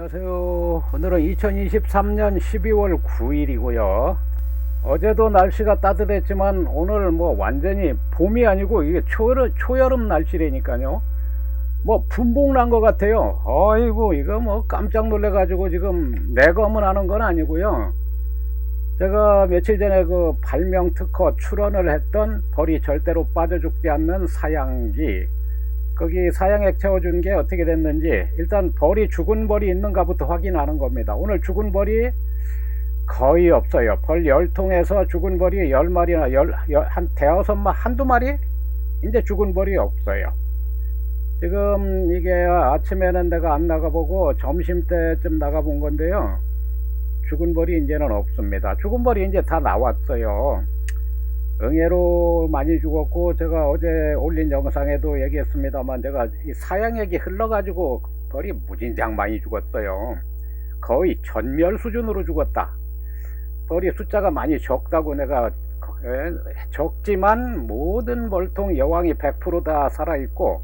안녕하세요. 오늘은 2023년 12월 9일이고요. 어제도 날씨가 따뜻했지만 오늘 뭐 완전히 봄이 아니고 이게 초여름, 초여름 날씨라니까요. 뭐 분봉 난 것 같아요. 아이고 이거 뭐 깜짝 놀래가지고 지금 내검은 하는 건 아니고요. 제가 며칠 전에 그 발명 특허 출원을 했던 벌이 절대로 빠져 죽지 않는 사양기 거기 사양액 채워준 게 어떻게 됐는지 일단 벌이 죽은 벌이 있는가부터 확인하는 겁니다. 오늘 죽은 벌이 거의 없어요. 벌 10통에서 죽은 벌이 10마리나 열, 열, 한 대여섯 마 한두 마리? 이제 죽은 벌이 없어요. 지금 이게 아침에는 내가 안 나가보고 점심때쯤 나가본 건데요. 죽은 벌이 이제는 없습니다. 죽은 벌이 이제 다 나왔어요. 응애로 많이 죽었고 제가 어제 올린 영상에도 얘기했습니다만 제가 이 사양액이 흘러가지고 벌이 무진장 많이 죽었어요. 거의 전멸 수준으로 죽었다. 벌이 숫자가 많이 적다고 내가 에, 적지만 모든 벌통 여왕이 100%다 살아있고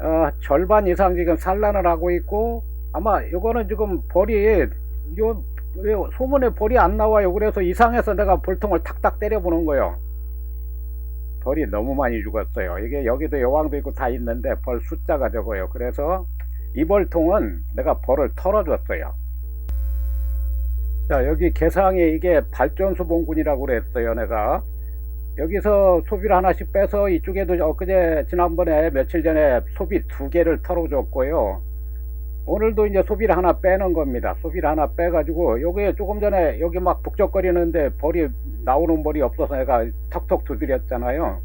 어, 절반 이상 지금 산란을 하고 있고 아마 이거는 지금 벌이 요 왜 소문에 벌이 안 나와요. 그래서 이상해서 내가 벌통을 탁탁 때려보는 거예요. 벌이 너무 많이 죽었어요. 이게 여기도 여왕도 있고 다 있는데 벌 숫자가 적어요. 그래서 이 벌통은 내가 벌을 털어줬어요. 자 여기 개상에 이게 발전소 봉군이라고 그랬어요. 내가 여기서 소비를 하나씩 빼서 이쪽에도 엊그제 지난번에 며칠 전에 소비 두 개를 털어줬고요. 오늘도 이제 소비를 하나 빼는 겁니다. 소비를 하나 빼가지고 여기에 조금 전에 여기 막 북적거리는데 벌이 나오는 벌이 없어서 내가 턱턱 두드렸잖아요.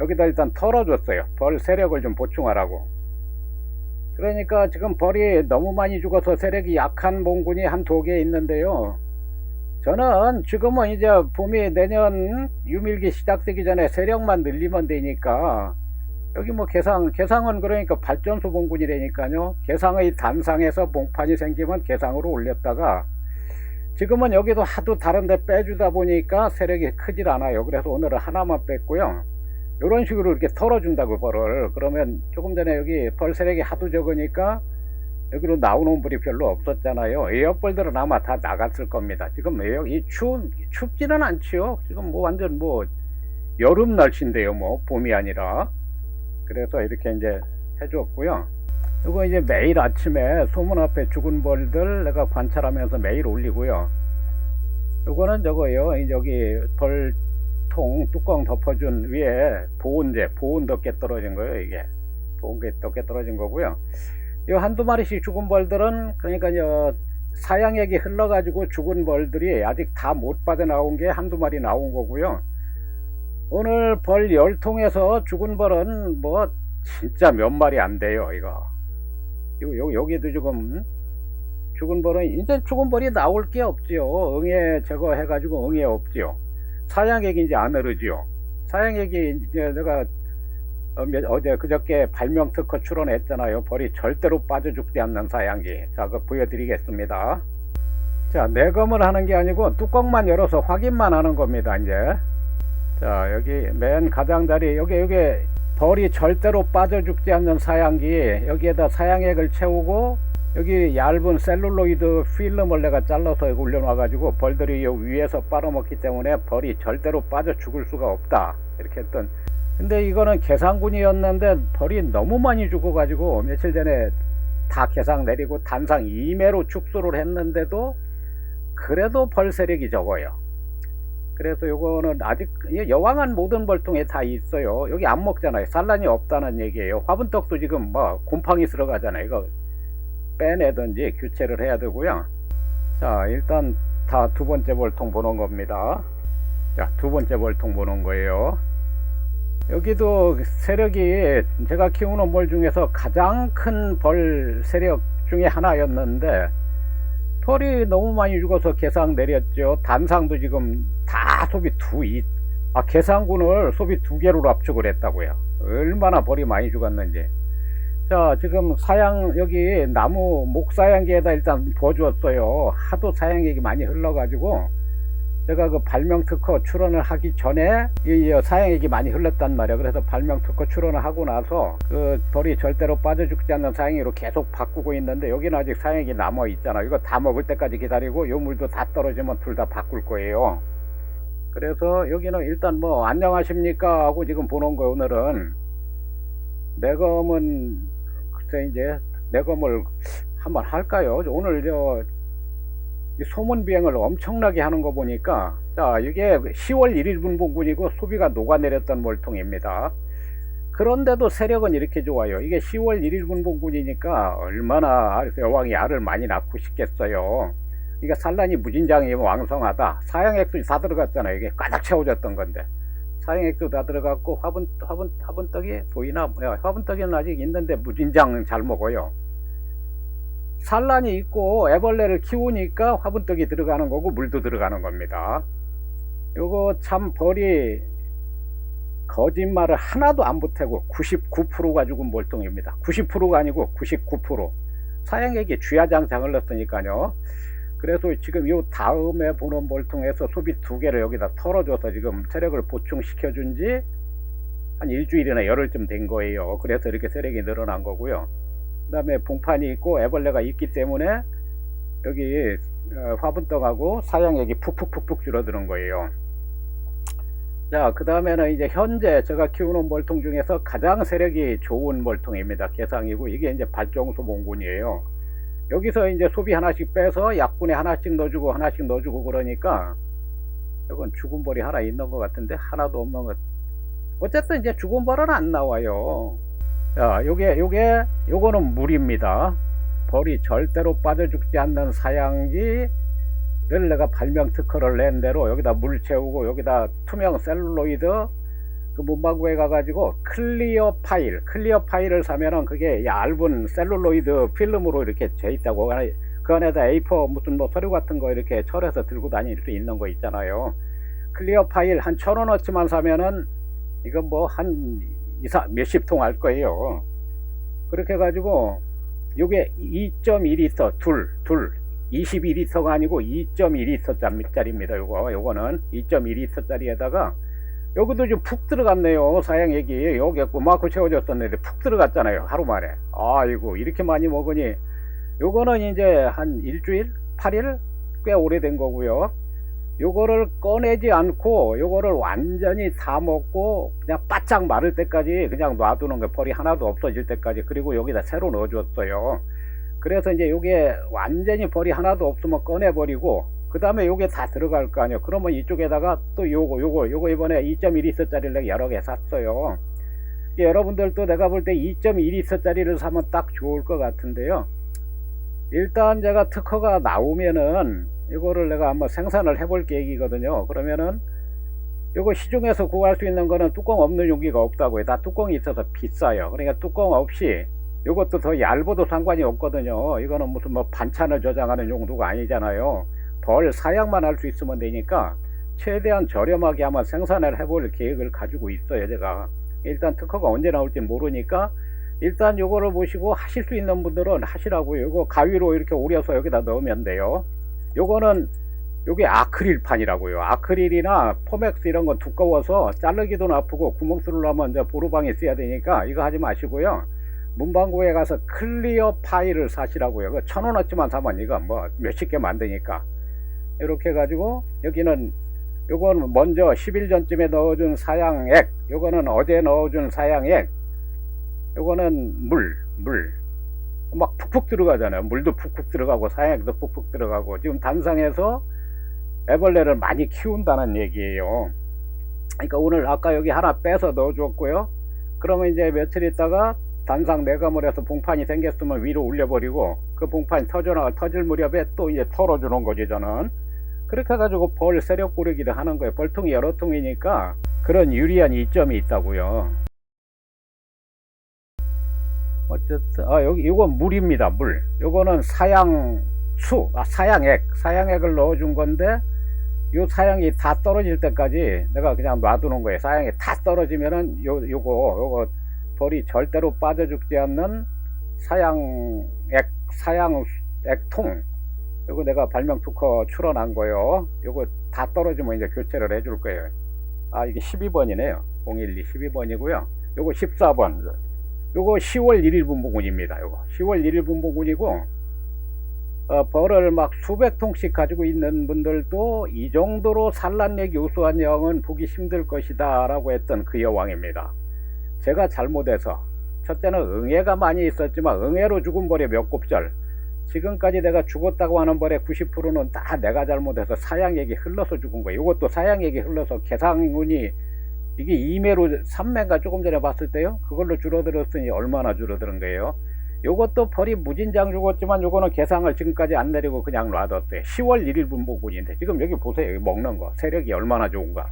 여기다 일단 털어줬어요. 벌 세력을 좀 보충하라고. 그러니까 지금 벌이 너무 많이 죽어서 세력이 약한 몽군이 한 두 개 있는데요. 저는 지금은 이제 봄이 내년 유밀기 시작되기 전에 세력만 늘리면 되니까 여기 뭐 개상, 개상은 그러니까 발전소 봉군이라니까요. 개상의 단상에서 봉판이 생기면 개상으로 올렸다가 지금은 여기도 하도 다른데 빼주다 보니까 세력이 크질 않아요. 그래서 오늘은 하나만 뺐고요. 이런 식으로 이렇게 털어준다고 벌을. 그러면 조금 전에 여기 벌 세력이 하도 적으니까 여기로 나오는 벌이 별로 없었잖아요. 에어벌들은 아마 다 나갔을 겁니다. 지금 에어, 이 추, 춥지는 않지요. 지금 뭐 완전 뭐 여름 날씨인데요. 뭐 봄이 아니라. 그래서 이렇게 이제 해줬고요. 이거 이제 매일 아침에 소문 앞에 죽은 벌들 내가 관찰하면서 매일 올리고요. 이거는 저거요. 여기 벌통 뚜껑 덮어준 위에 보온제, 보온 덮개 떨어진 거예요. 이게 보온 덮개 떨어진 거고요. 이 한두 마리씩 죽은 벌들은 그러니까 저 사양액이 흘러가지고 죽은 벌들이 아직 다 못 빠져나온 게 한두 마리 나온 거고요. 오늘 벌 열통에서 죽은 벌은 뭐 진짜 몇 마리 안 돼요 이거. 요, 요, 여기도 지금 죽은 벌은 이제 죽은 벌이 나올 게 없지요. 응애 제거해 가지고 응애 없지요. 사양액이 이제 안 흐르지요. 사양액이 이제 내가 어, 제 그저께 발명 특허 출원했잖아요. 벌이 절대로 빠져 죽지 않는 사양기. 자 그거 보여드리겠습니다. 자 내검을 하는 게 아니고 뚜껑만 열어서 확인만 하는 겁니다 이제 자 여기 맨 가장자리 여기 여기 벌이 절대로 빠져 죽지 않는 사양기 여기에다 사양액을 채우고 여기 얇은 셀룰로이드 필름을 내가 잘라서 올려놔 가지고 벌들이 요 위에서 빨아먹기 때문에 벌이 절대로 빠져 죽을 수가 없다. 이렇게 했던. 근데 이거는 계상군이었는데 벌이 너무 많이 죽어 가지고 며칠 전에 다 계상 내리고 단상 2매로 축소를 했는데도 그래도 벌 세력이 적어요 그래서 요거는 아직 여왕한 모든 벌통에 다 있어요. 여기 안 먹잖아요. 산란이 없다는 얘기예요. 화분떡도 지금 뭐 곰팡이 들어가잖아요. 이거 빼내든지 교체를 해야 되고요. 자 일단 다 두 번째 벌통 보는 겁니다. 자두 번째 벌통 보는 거예요. 여기도 세력이 제가 키우는 벌 중에서 가장 큰 벌 세력 중에 하나였는데 벌이 너무 많이 죽어서 개상 내렸죠. 단상도 지금 다 소비 두, 이, 아, 개상군을 소비 두 개로 압축을 했다고요. 얼마나 벌이 많이 죽었는지. 자, 지금 사양, 여기 나무 목사양기에다 일단 부어주었어요. 하도 사양액이 많이 흘러가지고, 제가 그 발명 특허 출원을 하기 전에 이 사양액이 많이 흘렀단 말이에요. 그래서 발명 특허 출원을 하고 나서 그 벌이 절대로 빠져 죽지 않는 사양액으로 계속 바꾸고 있는데 여기는 아직 사양액이 남아 있잖아요. 이거 다 먹을 때까지 기다리고 요 물도 다 떨어지면 둘 다 바꿀 거예요. 그래서 여기는 일단 뭐 안녕하십니까 하고 지금 보는 거예요. 오늘은 내검은 글쎄 이제 내검을 한번 할까요? 오늘 저이 소문 비행을 엄청나게 하는 거 보니까 자 이게 10월 1일 분봉군이고 소비가 녹아내렸던 몰통입니다. 그런데도 세력은 이렇게 좋아요. 이게 10월 1일 분봉군이니까 얼마나 여왕이 알을 많이 낳고 싶겠어요. 이게 산란이 무진장이 왕성하다. 사양액도 다 들어갔잖아요. 이게 가득 채워졌던 건데. 사양액도 다 들어갔고 화분 화분 화분떡이 보이나? 야, 화분떡이는 아직 있는데 무진장 잘 먹어요. 산란이 있고 애벌레를 키우니까 화분떡이 들어가는 거고 물도 들어가는 겁니다. 요거 참 벌이 거짓말을 하나도 안 보태고 99%가 죽은 몰통입니다. 90%가 아니고 99%. 사양액이 쥐야장장을 넣었으니까요. 그래서 지금 요 다음에 보는 몰통에서 소비 두 개를 여기다 털어줘서 지금 세력을 보충시켜 준 지 한 일주일이나 열흘쯤 된 거예요. 그래서 이렇게 세력이 늘어난 거고요. 그 다음에 봉판이 있고 애벌레가 있기 때문에 여기 어, 화분떡하고 사양액이 푹푹푹푹 줄어드는 거예요. 자, 그 다음에는 이제 현재 제가 키우는 몰통 중에서 가장 세력이 좋은 몰통입니다. 개상이고 이게 이제 발종소 몽군이에요. 여기서 이제 소비 하나씩 빼서 약분에 하나씩 넣어주고 하나씩 넣어주고 그러니까 이건 죽은 벌이 하나 있는 것 같은데 하나도 없는 것. 어쨌든 이제 죽은 벌은 안 나와요. 자, 요게 요게 요거는 물입니다. 벌이 절대로 빠져 죽지 않는 사양기를 내가 발명 특허를 낸 대로 여기다 물 채우고 여기다 투명 셀룰로이드 그 문방구에 가가지고 클리어 파일, 클리어 파일을 사면은 그게 얇은 셀룰로이드 필름으로 이렇게 돼 있다고. 그 안에다 A4 무슨 뭐 서류 같은 거 이렇게 철해서 들고 다닐 수 있는 거 있잖아요. 클리어 파일 한 천 원어치만 사면은 이건 뭐한 몇십 통 할 거예요. 그렇게 해가지고 요게 2.2리터 둘, 둘 22리터가 아니고 2.2리터짜리입니다. 요거 요거는 2.2리터짜리에다가 여기도 좀 푹 들어갔네요. 사양액이 여기 꼬마고 채워졌었는데 푹 들어갔잖아요. 하루 만에. 아이고 이렇게 많이 먹으니 요거는 이제 한 일주일, 8일 꽤 오래된 거고요. 요거를 꺼내지 않고 요거를 완전히 다 먹고 그냥 바짝 마를 때까지 그냥 놔두는 거 벌이 하나도 없어질 때까지 그리고 여기다 새로 넣어줬어요. 그래서 이제 요게 완전히 벌이 하나도 없으면 꺼내버리고 그 다음에 요게 다 들어갈 거 아니에요. 그러면 이쪽에다가 또 요거, 요거, 요거 이번에 2.1리터짜리를 내가 여러 개 샀어요. 여러분들도 내가 볼 때 2.1리터짜리를 사면 딱 좋을 것 같은데요. 일단 제가 특허가 나오면은 이거를 내가 한번 생산을 해볼 계획이거든요. 그러면은 이거 시중에서 구할 수 있는 거는 뚜껑 없는 용기가 없다고요. 다 뚜껑이 있어서 비싸요. 그러니까 뚜껑 없이 이것도 더 얇아도 상관이 없거든요. 이거는 무슨 뭐 반찬을 저장하는 용도가 아니잖아요. 벌 사양만 할 수 있으면 되니까 최대한 저렴하게 한번 생산을 해볼 계획을 가지고 있어요. 제가 일단 특허가 언제 나올지 모르니까 일단 요거를 보시고 하실 수 있는 분들은 하시라고요. 요거 가위로 이렇게 오려서 여기다 넣으면 돼요. 요거는 요게 아크릴판이라고요. 아크릴이나 포맥스 이런 건 두꺼워서 자르기도 아프고 구멍 쓰려면 이제 보루방에 써야 되니까 이거 하지 마시고요. 문방구에 가서 클리어 파일을 사시라고요. 그 천 원어치만 사면 이거 뭐 몇십 개 만드니까. 이렇게 해가지고 여기는 요거는 먼저 10일 전쯤에 넣어준 사양액 요거는 어제 넣어준 사양액 요거는 물, 물. 막 푹푹 들어가잖아요. 물도 푹푹 들어가고 사양액도 푹푹 들어가고 지금 단상에서 애벌레를 많이 키운다는 얘기예요. 그러니까 오늘 아까 여기 하나 빼서 넣어줬고요. 그러면 이제 며칠 있다가 단상 내감을 해서 봉판이 생겼으면 위로 올려버리고 그 봉판이 터져나 터질 무렵에 또 이제 털어주는 거지 저는. 그렇게 해가지고 벌 세력 고르기를 하는 거예요. 벌통이 여러 통이니까 그런 유리한 이점이 있다고요. 어쨌든 아 여기 이건 물입니다 물 요거는 사양수 아 사양액 사양액을 넣어준 건데 요 사양이 다 떨어질 때까지 내가 그냥 놔두는 거예요 사양이 다 떨어지면은 요 요거 요거 벌이 절대로 빠져 죽지 않는 사양액 사양액통 요거 내가 발명 특허 출원한 거요. 요거 다 떨어지면 이제 교체를 해줄 거예요. 아, 이게 12번이네요. 012 12번이고요. 요거 14번. 요거 10월 1일 분봉군입니다. 요거 10월 1일 분봉군이고, 어, 벌을 막 수백 통씩 가지고 있는 분들도 이 정도로 산란력이 우수한 여왕은 보기 힘들 것이다 라고 했던 그 여왕입니다. 제가 잘못해서 첫째는 응애가 많이 있었지만 응애로 죽은 벌이 몇 곱절 지금까지 내가 죽었다고 하는 벌의 90%는 다 내가 잘못해서 사양액이 흘러서 죽은 거예요. 이것도 사양액이 흘러서 개상운이 이게 2매로 3매가 조금 전에 봤을 때요. 그걸로 줄어들었으니 얼마나 줄어드는 거예요. 요것도 벌이 무진장 죽었지만 요거는 개상을 지금까지 안 내리고 그냥 놔뒀어요. 10월 1일 분봉분인데 지금 여기 보세요. 여기 먹는 거 세력이 얼마나 좋은가.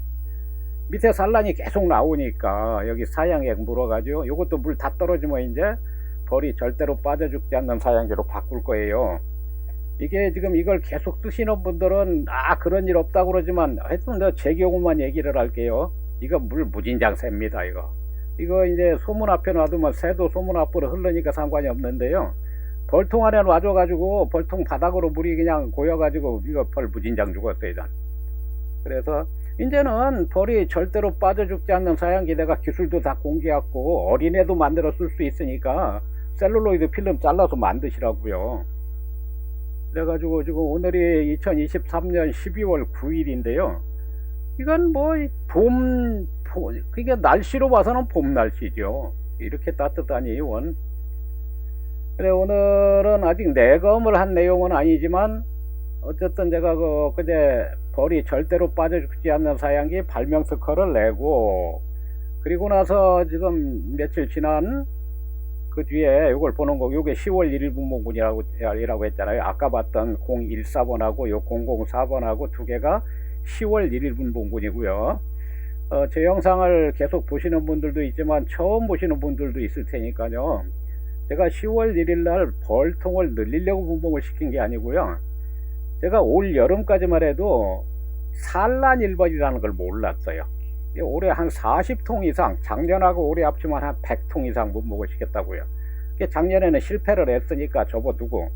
밑에 산란이 계속 나오니까 여기 사양액 물어가지고 요것도 물 다 떨어지면 이제 벌이 절대로 빠져 죽지 않는 사양제로 바꿀 거예요. 이게 지금 이걸 계속 쓰시는 분들은 아 그런 일 없다고 그러지만 하여튼 제 경우만 얘기를 할게요. 이거 물 무진장 셉니다 이거. 이거 이제 소문 앞에 놔두면 새도 소문 앞으로 흐르니까 상관이 없는데요. 벌통 안에 놔줘가지고 벌통 바닥으로 물이 그냥 고여가지고 이거 벌 무진장 죽었어요. 일단. 그래서 이제는 벌이 절대로 빠져 죽지 않는 사양기 내가 기술도 다 공개했고 어린애도 만들어 쓸 수 있으니까 셀룰로이드 필름 잘라서 만드시라고요. 그래가지고 지금 오늘이 2023년 12월 9일인데요. 이건 뭐 봄, 봄 그게 날씨로 봐서는 봄 날씨죠. 이렇게 따뜻하니 원. 그래 오늘은 아직 내검을 한 내용은 아니지만 어쨌든 제가 그 그제 벌이 절대로 빠져 죽지 않는 사양기 발명 특허를 내고 그리고 나서 지금 며칠 지난 그 뒤에 이걸 보는 거 요게 10월 1일 분봉군이라고 이라고 했잖아요. 아까 봤던 014번하고 요 004번하고 두 개가 10월 1일 분봉군이고요. 어, 제 영상을 계속 보시는 분들도 있지만 처음 보시는 분들도 있을 테니까요. 제가 10월 1일 날 벌통을 늘리려고 분봉을 시킨 게 아니고요. 제가 올 여름까지만 해도 산란 1번이라는 걸 몰랐어요. 올해 한 40통 이상, 작년하고 올해 합치면 한 100통 이상 분봉을 시켰다고요. 작년에는 실패를 했으니까 접어두고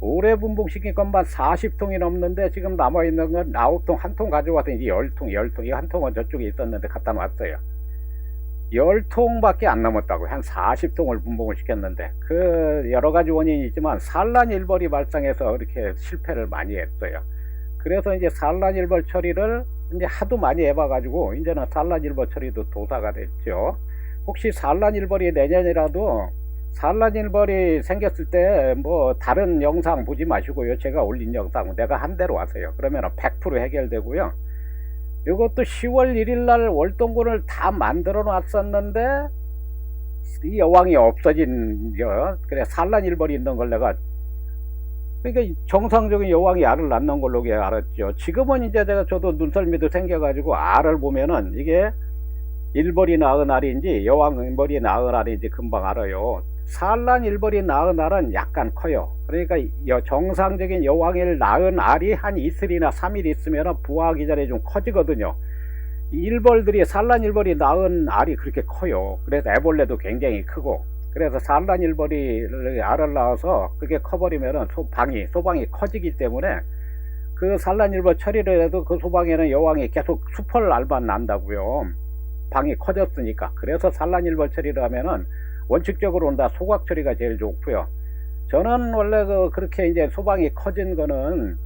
올해 분봉 시킨 것만 40통이 넘는데 지금 남아있는 건 9통, 한 통 가져와서 이제 10통, 10통, 이 한 통은 저쪽에 있었는데 갖다 놨어요. 10통밖에 안 넘었다고요. 한 40통을 분봉을 시켰는데 그 여러 가지 원인이 있지만 산란 일벌이 발생해서 이렇게 실패를 많이 했어요. 그래서 이제 산란 일벌 처리를 이제 하도 많이 해봐가지고 이제는 산란 일벌 처리도 도사가 됐죠. 혹시 산란 일벌이 내년이라도 산란 일벌이 생겼을 때 뭐 다른 영상 보지 마시고요. 제가 올린 영상 내가 한 대로 하세요. 그러면 100% 해결되고요. 이것도 10월 1일 날 월동군을 다 만들어 놨었는데 이 여왕이 없어진 여 그래 산란 일벌이 있는 걸 내가 그러니까 정상적인 여왕이 알을 낳는 걸로 알았죠. 지금은 이제 제가 저도 눈썰미도 생겨가지고 알을 보면은 이게 일벌이 낳은 알인지 여왕 일벌이 낳은 알인지 금방 알아요. 산란 일벌이 낳은 알은 약간 커요. 그러니까 정상적인 여왕일 낳은 알이 한 이틀이나 3일 있으면 부화하기 전에 좀 커지거든요. 일벌들이 산란 일벌이 낳은 알이 그렇게 커요. 그래서 애벌레도 굉장히 크고 그래서 산란 일벌이 알을 낳아서 그게 커버리면 소방이 소방이 커지기 때문에 그 산란 일벌 처리를 해도 그 소방에는 여왕이 계속 수펄 알만 난다고요. 방이 커졌으니까 그래서 산란 일벌 처리를 하면은 원칙적으로는 다 소각 처리가 제일 좋고요. 저는 원래 그 그렇게 이제 소방이 커진 거는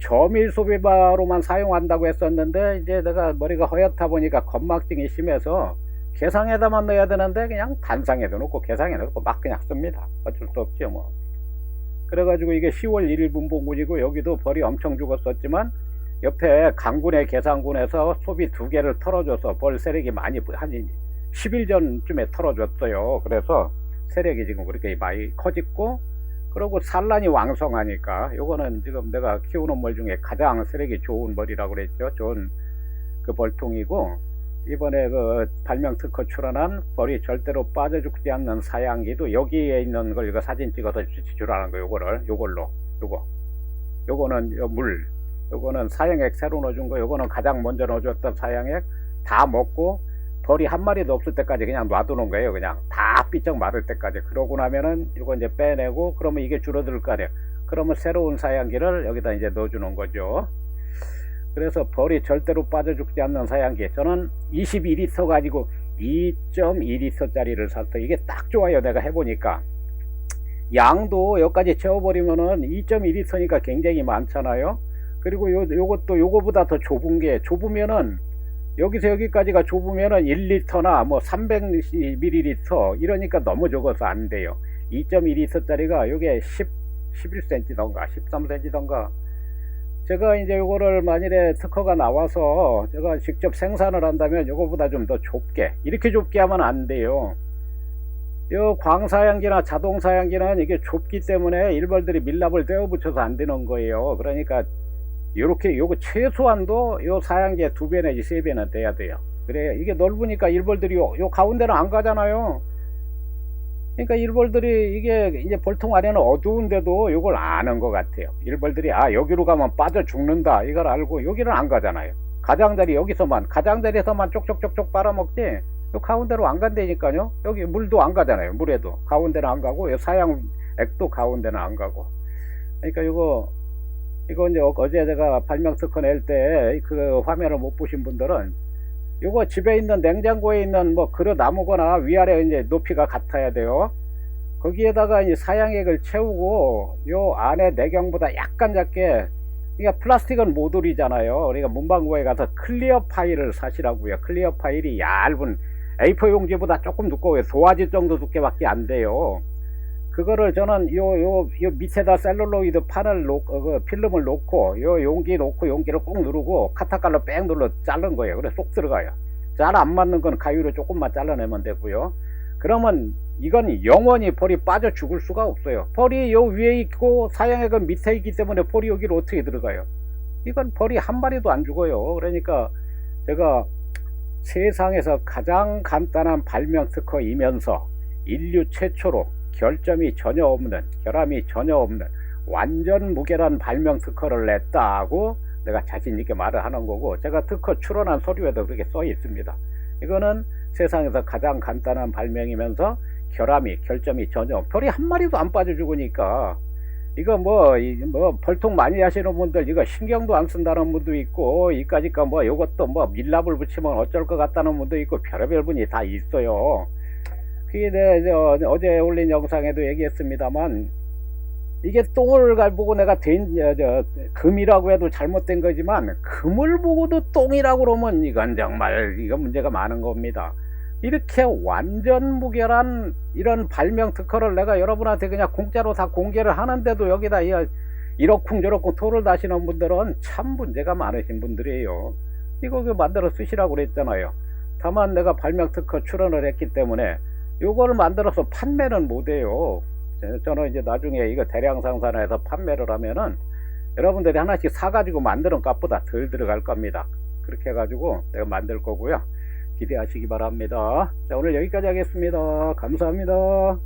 저밀 소비바로만 사용한다고 했었는데 이제 내가 머리가 허옇다 보니까 건막증이 심해서 개상에다만 넣어야 되는데 그냥 단상에도 넣고 개상에 넣고 막 그냥 씁니다. 어쩔 수 없죠 뭐. 그래가지고 이게 10월 1일 분봉군이고 여기도 벌이 엄청 죽었었지만 옆에 강군의 계산군에서 소비 두 개를 털어줘서 벌 세력이 많이 한 10일 전쯤에 털어줬어요. 그래서 세력이 지금 그렇게 많이 커졌고 그리고 산란이 왕성하니까 요거는 지금 내가 키우는 벌 중에 가장 세력이 좋은 벌이라고 그랬죠. 좋은 그 벌통이고 이번에 그 발명 특허 출원한 벌이 절대로 빠져 죽지 않는 사양기도 여기에 있는 걸 이거 사진 찍어서 주라는 거 요거를 요걸로 요거 요거는 요 물 요거는 사양액 새로 넣어준 거 요거는 가장 먼저 넣어줬던 사양액 다 먹고 벌이 한 마리도 없을 때까지 그냥 놔두는 거예요. 그냥 다 삐쩍 마를 때까지. 그러고 나면은 이거 이제 빼내고 그러면 이게 줄어들 거 아니에요. 그러면 새로운 사양기를 여기다 이제 넣어주는 거죠. 그래서 벌이 절대로 빠져 죽지 않는 사양기. 저는 22리터 가지고 2.2리터짜리를 샀어요. 이게 딱 좋아요. 내가 해보니까. 양도 여기까지 채워버리면은 2.2리터니까 굉장히 많잖아요. 그리고 요, 요것도 요거보다 더 좁은 게 좁으면은 여기서 여기까지가 좁으면은 1리터나 뭐 300ml 이러니까 너무 적어서 안 돼요. 2.2리터 짜리가 요게 10, 11cm던가 13cm던가 제가 이제 요거를 만일에 특허가 나와서 제가 직접 생산을 한다면 요거보다 좀 더 좁게 이렇게 좁게 하면 안 돼요. 요 광사양기나 자동사양기는 이게 좁기 때문에 일벌들이 밀랍을 떼어 붙여서 안 되는 거예요. 그러니까 요렇게 요거 최소한도 요 사양기에 두배 내지 세 배는 돼야 돼요. 그래 이게 넓으니까 일벌들이 요, 요 가운데는 안 가잖아요. 그러니까 일벌들이 이게 이제 볼통 안에는 어두운데도 요걸 아는 것 같아요. 일벌들이 아 여기로 가면 빠져 죽는다 이걸 알고 여기는 안 가잖아요. 가장자리 여기서만 가장자리에서만 쪽쪽쪽쪽 빨아먹지 요 가운데로 안 간다니까요. 여기 물도 안 가잖아요. 물에도 가운데는 안 가고 요 사양 액도 가운데는 안 가고. 그러니까 이거 이거 이제 어제 제가 발명 특허 낼 때 그 화면을 못 보신 분들은 요거 집에 있는 냉장고에 있는 뭐 그릇 아무거나 위아래 이제 높이가 같아야 돼요. 거기에다가 이제 사양액을 채우고 요 안에 내경보다 약간 작게 그러니까 플라스틱은 모듈이잖아요. 그러니까 문방구에 가서 클리어 파일을 사시라고요. 클리어 파일이 얇은 A4 용지보다 조금 두꺼워요. 도화지 정도 두께밖에 안 돼요. 그거를 저는 요, 요, 요 밑에다 셀룰로이드 판을 놓고, 어, 그 필름을 놓고, 요 용기 놓고 용기를 꼭 누르고 카타칼로 뺑 눌러 자른 거예요. 그래 쏙 들어가요. 잘 안 맞는 건 가위로 조금만 잘라내면 되고요. 그러면 이건 영원히 볼이 빠져 죽을 수가 없어요. 볼이 요 위에 있고 사양액은 밑에 있기 때문에 볼이 여기로 어떻게 들어가요? 이건 볼이 한 마리도 안 죽어요. 그러니까 제가 세상에서 가장 간단한 발명 특허이면서 인류 최초로 결점이 전혀 없는 결함이 전혀 없는 완전 무결한 발명 특허를 냈다고 내가 자신 있게 말을 하는 거고 제가 특허 출원한 서류에도 그렇게 써 있습니다. 이거는 세상에서 가장 간단한 발명이면서 결함이 결점이 전혀 별이 한 마리도 안 빠져 죽으니까 이거 뭐, 이, 뭐, 벌통 많이 하시는 분들, 이거 신경도 안 쓴다는 분도 있고, 이까짓까 뭐, 요것도 뭐, 밀랍을 붙이면 어쩔 것 같다는 분도 있고, 별의별 분이 다 있어요. 그게 내, 저, 어제 올린 영상에도 얘기했습니다만, 이게 똥을 갈 보고 내가 된, 저, 저, 금이라고 해도 잘못된 거지만, 금을 보고도 똥이라고 그러면 이건 정말, 이건 문제가 많은 겁니다. 이렇게 완전 무결한 이런 발명 특허를 내가 여러분한테 그냥 공짜로 다 공개를 하는데도 여기다 이렇쿵 저렇쿵 토를 다시는 분들은 참 문제가 많으신 분들이에요. 이거 그 만들어 쓰시라고 그랬잖아요. 다만 내가 발명 특허 출원을 했기 때문에 이거를 만들어서 판매는 못해요. 저는 이제 나중에 이거 대량 생산해서 판매를 하면은 여러분들이 하나씩 사가지고 만드는 값보다 덜 들어갈 겁니다. 그렇게 해가지고 내가 만들 거고요. 기대하시기 바랍니다. 자, 오늘 여기까지 하겠습니다. 감사합니다.